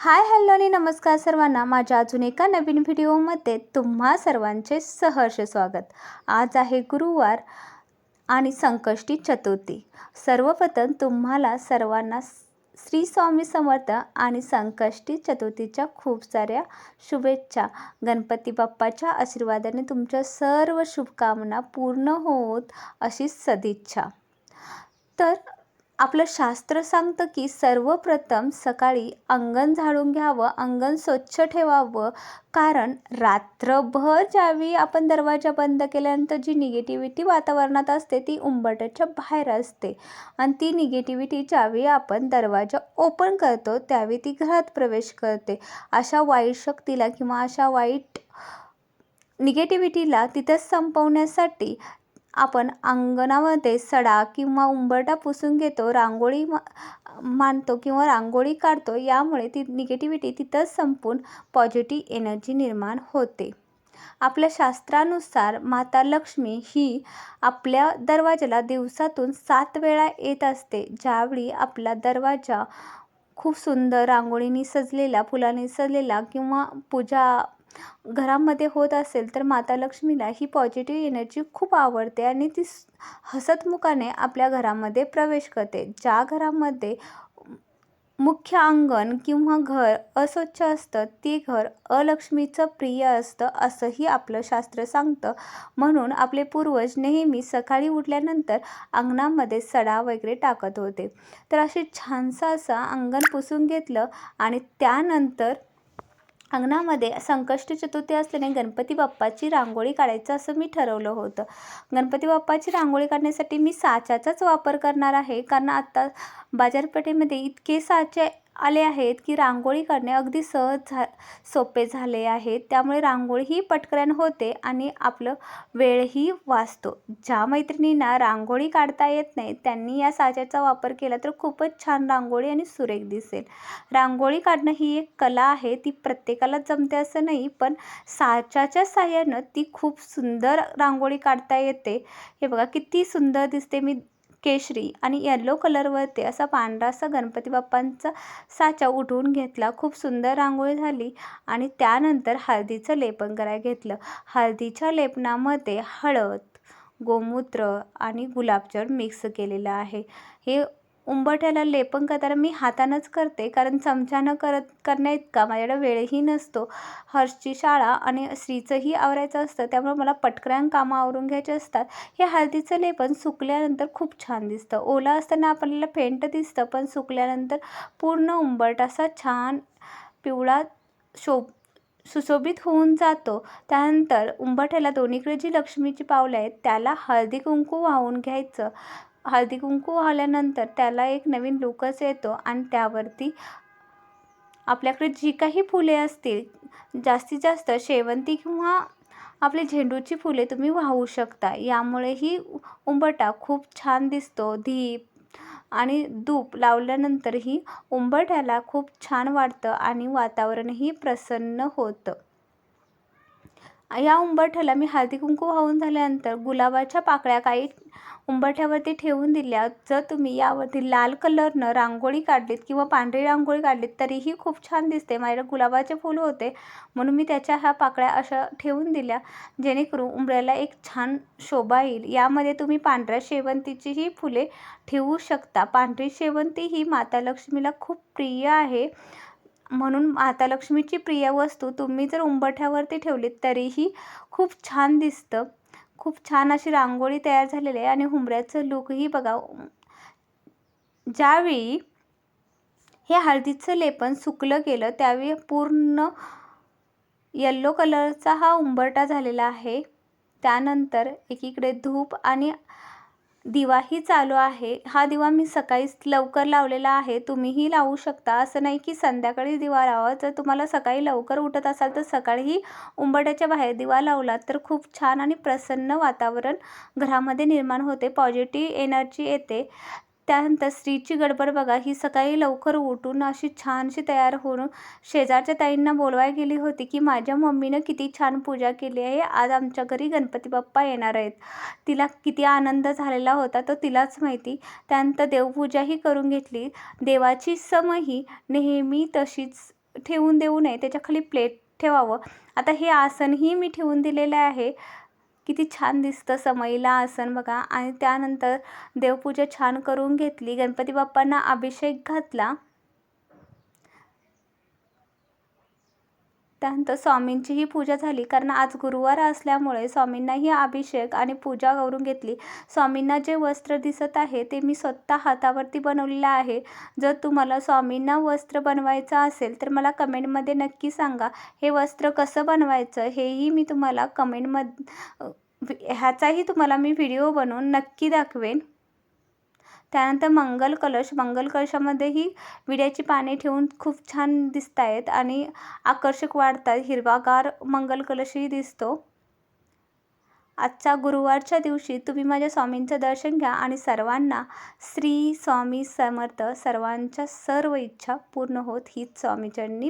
Hi hello आणि नमस्कार सर्वांना. माझ्या अजून एका नवीन व्हिडिओमध्ये तुम्हा सर्वांचे सहर्ष स्वागत. आज आहे गुरुवार आणि संकष्टी चतुर्थी. सर्वप्रथम तुम्हाला सर्वांना श्री स्वामी समर्थ आणि संकष्टी चतुर्थीच्या खूप साऱ्या शुभेच्छा. गणपती बाप्पाच्या आशीर्वादाने तुमच्या सर्व शुभकामना पूर्ण होत अशी सदिच्छा. तर आपलं शास्त्र सांगतं की सर्वप्रथम सकाळी अंगण झाडून घ्यावं अंगण स्वच्छ ठेवावं. कारण रात्रभर ज्यावेळी आपण दरवाजा बंद केल्यानंतर जी निगेटिव्हिटी वातावरणात असते ती उंबरट्याच्या बाहेर असते. आणि ती निगेटिव्हिटी ज्यावेळी आपण दरवाजा ओपन करतो त्यावेळी ती घरात प्रवेश करते. अशा वाईट शक्तीला किंवा अशा वाईट निगेटिव्हिटीला तिथेच संपवण्यासाठी आपण अंगणामध्ये सडा किंवा उंबरठा पुसून घेतो रांगोळी मा मानतो किंवा रांगोळी काढतो यामुळे ती निगेटिव्हिटी तिथंच संपून पॉझिटिव्ह एनर्जी निर्माण होते. आपल्या शास्त्रानुसार माता लक्ष्मी ही आपल्या दरवाजाला दिवसातून सात वेळा येत असते ज्यावेळी आपला दरवाजा खूप सुंदर रांगोळीने सजलेला फुलांनी सजलेला किंवा पूजा घरामध्ये होत असेल तर माता लक्ष्मीला ही पॉझिटिव्ह एनर्जी खूप आवडते आणि ती हसतमुखाने आपल्या घरामध्ये प्रवेश करते. ज्या घरामध्ये मुख्य अंगण किंवा घर अस्वच्छ असतं ते घर अलक्ष्मीचं प्रिय असतं असंही आपलं शास्त्र सांगतं. म्हणून आपले पूर्वज नेहमी सकाळी उठल्यानंतर अंगणामध्ये सडा वगैरे टाकत होते. तर असे छानसं असं अंगण पुसून घेतलं आणि त्यानंतर अंगणामध्ये संकष्टी चतुर्थी असल्याने गणपती बाप्पाची रांगोळी काढायचं असं मी ठरवलं होतं. गणपती बाप्पाची रांगोळी काढण्यासाठी मी साच्याचाच वापर करणार आहे. कारण आत्ता बाजारपेठेमध्ये इतके साचे आले आहेत की रांगोळी काढणे अगदी सहज झा सोपे झाले आहे त्यामुळे रांगोळीही पटकन होते आणि आपलं वेळही वाचतो. ज्या मैत्रिणींना रांगोळी काढता येत नाही त्यांनी या साच्याचा वापर केला तर खूपच छान रांगोळी आणि सुरेख दिसेल. रांगोळी काढणं ही एक कला आहे ती प्रत्येकाला जमते असं नाही पण साच्याच्या साह्यानं ती खूप सुंदर रांगोळी काढता येते. हे बघा किती सुंदर दिसते. मी केशरी आणि येल्लो कलरवरती असा पांढरासा गणपती बाप्पांचा साचा उठवून घेतला. खूप सुंदर रांगोळी झाली आणि त्यानंतर हळदीचं लेपन करायला घेतलं. हळदीच्या लेपनामध्ये हळद गोमूत्र आणि गुलाबजळ मिक्स केलेलं आहे. हे उंबरठ्याला लेपन करताना मी हातानंच करते कारण चमच्यानं करत करण्या इतका माझ्याकडे वेळही नसतो. हर्षची शाळा आणि स्त्रीचंही आवरायचं असतं त्यामुळे मला पटकऱ्यान कामं आवरून घ्यायचे असतात. हे हळदीचं लेपन सुकल्यानंतर खूप छान दिसतं. ओला असताना आपल्याला फेंट दिसतं पण सुकल्यानंतर पूर्ण उंबरट असा छान पिवळा शोभ सुशोभित होऊन जातो. त्यानंतर उंबरठ्याला दोन्हीकडे जी लक्ष्मीची पावलं आहेत त्याला हळदी कुंकू वाहून घ्यायचं. हळदी कुंकू आल्यानंतर त्याला एक नवीन लुकच येतो आणि त्यावरती आपल्याकडे जी काही फुले असतील जास्तीत जास्त शेवंती किंवा आपली झेंडूची फुले तुम्ही वाहू शकता. यामुळेही उंबरठा खूप छान दिसतो. दीप आणि धूप लावल्यानंतरही उंबरठ्याला खूप छान वाटतं आणि वातावरणही प्रसन्न होतं. या उंबरठ्याला मी हळदी कुंकू वाहून झाल्यानंतर गुलाबाच्या पाकळ्या काही उंबरठ्यावरती ठेवून दिल्या. जर तुम्ही यावरती लाल कलरनं रांगोळी काढलीत किंवा पांढरी रांगोळी काढलीत तरीही खूप छान दिसते. माझ्याकडे गुलाबाचे फुलं होते म्हणून मी त्याच्या ह्या पाकळ्या अशा ठेवून दिल्या जेणेकरून उंबऱ्याला एक छान शोभा येईल. यामध्ये तुम्ही पांढऱ्या शेवंतीचीही फुले ठेवू शकता. पांढरी शेवंती ही माता लक्ष्मीला खूप प्रिय आहे. म्हणून माता लक्ष्मीची प्रिय वस्तू तुम्ही जर उंबरठ्यावरती ठेवलीत तरीही खूप छान दिसतं. खूप छान अशी रांगोळी तयार झालेली आहे आणि हुंबऱ्याचं लुकही बघा. ज्यावेळी हे हळदीचं लेपन सुकलं गेलं त्यावेळी पूर्ण येल्लो कलरचा हा उंबरटा झालेला आहे. त्यानंतर एकीकडे धूप आणि दिवाही चालू आहे. हा दिवा मी सकाळीच लवकर लावलेला आहे. तुम्हीही लावू शकता. असं नाही की संध्याकाळी दिवा लावा. जर तुम्हाला सकाळी लवकर उठत असाल तर सकाळीही उंबरठ्याच्या बाहेर दिवा लावला तर खूप छान आणि प्रसन्न वातावरण घरामध्ये निर्माण होते. पॉझिटिव्ह एनर्जी येते. त्यानंतर स्त्रीची गडबड बघा. ही सकाळी लवकर उठून अशी छानशी तयार होऊन शेजारच्या ताईंना बोलवाय गेली होती की माझ्या मम्मीनं किती छान पूजा केली आहे. आज आमच्या घरी गणपती बाप्पा येणार आहेत. तिला किती आनंद झालेला होता तो तिलाच माहिती. त्यानंतर देवपूजाही करून घेतली. देवाची समही नेहमी तशीच ठेवून देऊ नये. त्याच्याखाली प्लेट ठेवावं. आता हे आसनही मी ठेवून दिलेलं आहे. किती छान दिसतं समईला आसन बघा. आणि त्यानंतर देवपूजा छान करून घेतली. गणपती बाप्पांना अभिषेक घातला. त्यानंतर स्वामींचीही पूजा झाली. कारण आज गुरुवार असल्यामुळे स्वामींनाही अभिषेक आणि पूजा करून घेतली. स्वामींना जे वस्त्र दिसत आहे ते मी स्वतः हातावरती बनवलेलं आहे. जर तुम्हाला स्वामींना वस्त्र बनवायचं असेल तर मला कमेंटमध्ये नक्की सांगा. हे वस्त्र कसं बनवायचं हेही मी तुम्हाला कमेंटमध ह्याचाही तुम्हाला मी व्हिडिओ बनवून नक्की दाखवेन. त्यानंतर मंगल कलश. मंगल कलशामध्येही विड्याची पाने ठेवून खूप छान दिसत आहेत आणि आकर्षक वाढतात. हिरवागार मंगल कलशही दिसतो. आजच्या गुरुवारच्या दिवशी तुम्ही माझ्या स्वामींचं दर्शन घ्या आणि सर्वांना श्री स्वामी समर्थ सर्वांच्या सर्व इच्छा पूर्ण होत हीच स्वामीचरणी